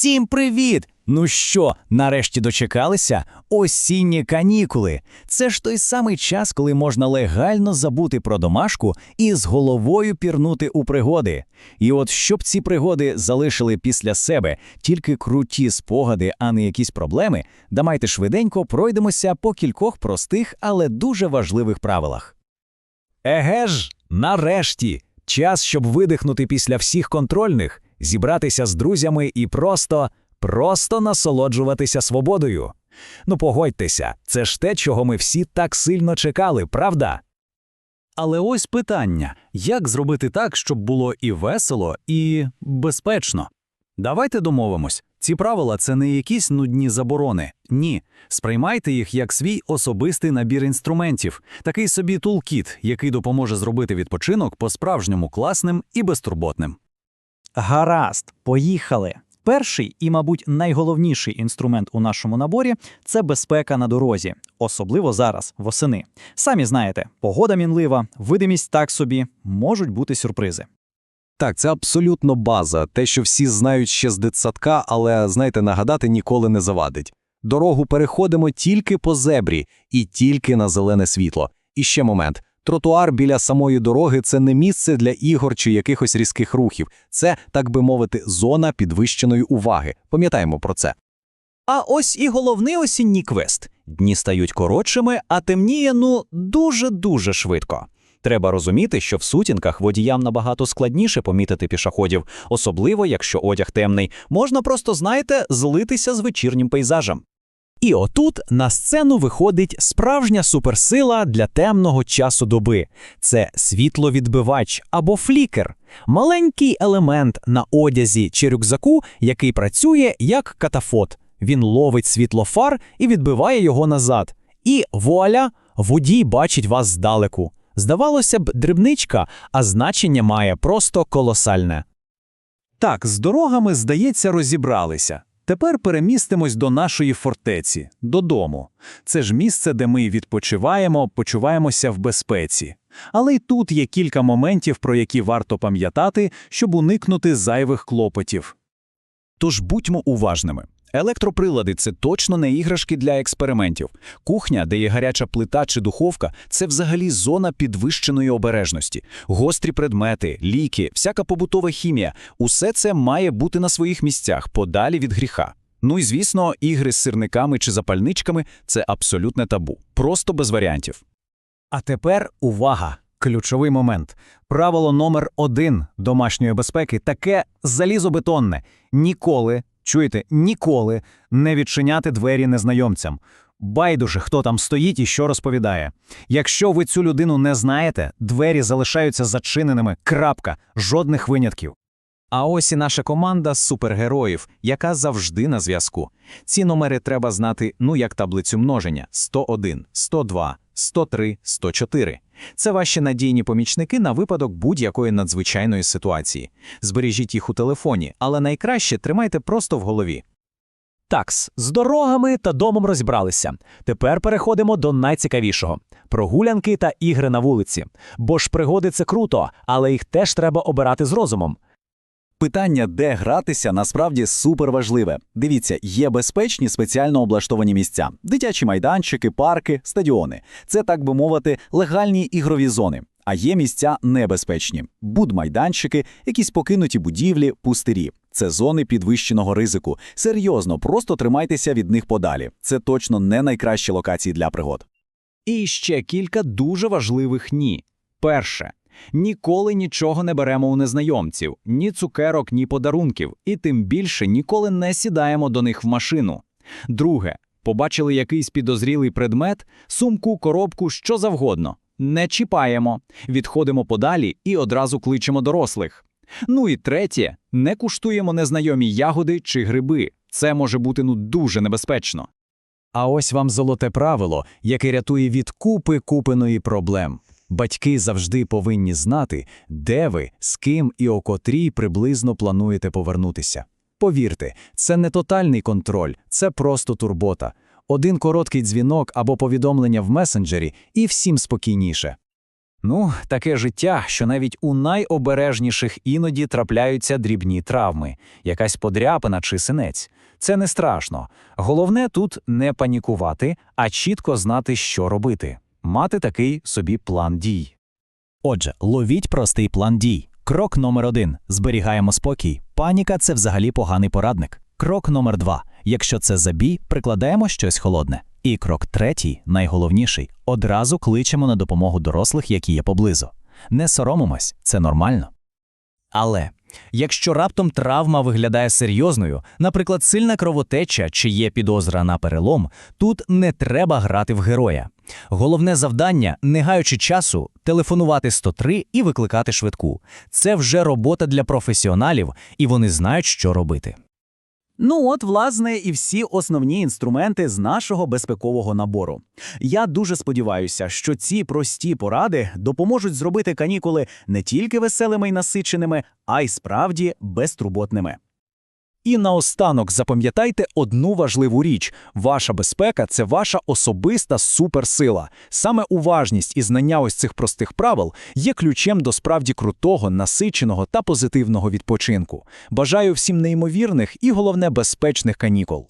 Всім привіт! Ну що, нарешті дочекалися? Осінні канікули. Це ж той самий час, коли можна легально забути про домашку і з головою пірнути у пригоди. І от щоб ці пригоди залишили після себе тільки круті спогади, а не якісь проблеми, давайте швиденько пройдемося по кількох простих, але дуже важливих правилах. Еге ж, нарешті, час, щоб видихнути після всіх контрольних, зібратися з друзями і просто, просто насолоджуватися свободою. Ну погодьтеся, це ж те, чого ми всі так сильно чекали, правда? Але ось питання: як зробити так, щоб було і весело, і безпечно? Давайте домовимось. Ці правила це не якісь нудні заборони. Ні. Сприймайте їх як свій особистий набір інструментів, такий собі тулкіт, який допоможе зробити відпочинок по-справжньому класним і безтурботним. Гаразд, поїхали. Перший і, мабуть, найголовніший інструмент у нашому наборі це безпека на дорозі, особливо зараз, восени. Самі знаєте, погода мінлива, видимість так собі, можуть бути сюрпризи. Так, це абсолютно база, те, що всі знають ще з дитсадка, але, знаєте, нагадати ніколи не завадить. Дорогу переходимо тільки по зебрі і тільки на зелене світло. І ще момент. Тротуар біля самої дороги це не місце для ігор чи якихось різких рухів. Це, так би мовити, зона підвищеної уваги. Пам'ятаємо про це. А ось і головний осінній квест. Дні стають коротшими, а темніє ну дуже-дуже швидко. Треба розуміти, що в сутінках водіям набагато складніше помітити пішоходів, особливо якщо одяг темний, можна просто, знаєте, злитися з вечірнім пейзажем. І отут на сцену виходить справжня суперсила для темного часу доби. Це світловідбивач або флікер, маленький елемент на одязі чи рюкзаку, який працює як катафот. Він ловить світло фар і відбиває його назад. І вуаля, водій бачить вас здалеку. Здавалося б, дрібничка, а значення має просто колосальне. Так, з дорогами, здається, розібралися. Тепер перемістимось до нашої фортеці, додому. Це ж місце, де ми відпочиваємо, почуваємося в безпеці. Але й тут є кілька моментів, про які варто пам'ятати, щоб уникнути зайвих клопотів. Тож будьмо уважними. Електроприлади це точно не іграшки для експериментів. Кухня, де є гаряча плита чи духовка, це взагалі зона підвищеної обережності. Гострі предмети, ліки, всяка побутова хімія усе це має бути на своїх місцях, подалі від гріха. Ну і звісно, ігри з сирниками чи запальничками це абсолютне табу, просто без варіантів. А тепер увага! Ключовий момент. Правило номер один домашньої безпеки таке залізобетонне. Ніколи, чуєте, ніколи не відчиняти двері незнайомцям. Байдуже, хто там стоїть і що розповідає. Якщо ви цю людину не знаєте, двері залишаються зачиненими. Крапка, жодних винятків. А ось і наша команда супергероїв, яка завжди на зв'язку. Ці номери треба знати, ну як таблицю множення: 101, 102, 103, 104. Це ваші надійні помічники на випадок будь-якої надзвичайної ситуації. Збережіть їх у телефоні, але найкраще тримайте просто в голові. Такс, з дорогами та домом розібралися. Тепер переходимо до найцікавішого прогулянки та ігри на вулиці. Бо ж пригоди це круто, але їх теж треба обирати з розумом. Питання, де гратися, насправді суперважливе. Дивіться, є безпечні спеціально облаштовані місця: дитячі майданчики, парки, стадіони. Це, так би мовити, легальні ігрові зони. А є місця небезпечні: будмайданчики, якісь покинуті будівлі, пустирі. Це зони підвищеного ризику. Серйозно, просто тримайтеся від них подалі. Це точно не найкращі локації для пригод. І ще кілька дуже важливих ні. Перше. Ніколи нічого не беремо у незнайомців, ні цукерок, ні подарунків, і тим більше ніколи не сідаємо до них в машину. Друге, побачили якийсь підозрілий предмет, сумку, коробку, що завгодно. Не чіпаємо, відходимо подалі і одразу кличемо дорослих. Ну і третє, не куштуємо незнайомі ягоди чи гриби. Це може бути ну дуже небезпечно. А ось вам золоте правило, яке рятує від купи купиної проблем. Батьки завжди повинні знати, де ви, з ким і о котрій приблизно плануєте повернутися. Повірте, це не тотальний контроль, це просто турбота. Один короткий дзвінок або повідомлення в месенджері, і всім спокійніше. Ну, таке життя, що навіть у найобережніших іноді трапляються дрібні травми, якась подряпина чи синець. Це не страшно. Головне тут не панікувати, а чітко знати, що робити. Мати такий собі план дій. Отже, ловіть простий план дій. Крок номер один зберігаємо спокій. Паніка це взагалі поганий порадник. Крок номер два якщо це забій, прикладаємо щось холодне. І крок третій, найголовніший одразу кличемо на допомогу дорослих, які є поблизу. Не соромимось, це нормально. Але якщо раптом травма виглядає серйозною, наприклад, сильна кровотеча чи є підозра на перелом, тут не треба грати в героя. Головне завдання, не гаючи часу, телефонувати 103 і викликати швидку. Це вже робота для професіоналів, і вони знають, що робити. Ну от, власне, і всі основні інструменти з нашого безпекового набору. Я дуже сподіваюся, що ці прості поради допоможуть зробити канікули не тільки веселими й насиченими, а й справді безтурботними. І наостанок запам'ятайте одну важливу річ: ваша безпека це ваша особиста суперсила. Саме уважність і знання ось цих простих правил є ключем до справді крутого, насиченого та позитивного відпочинку. Бажаю всім неймовірних і головне безпечних канікул.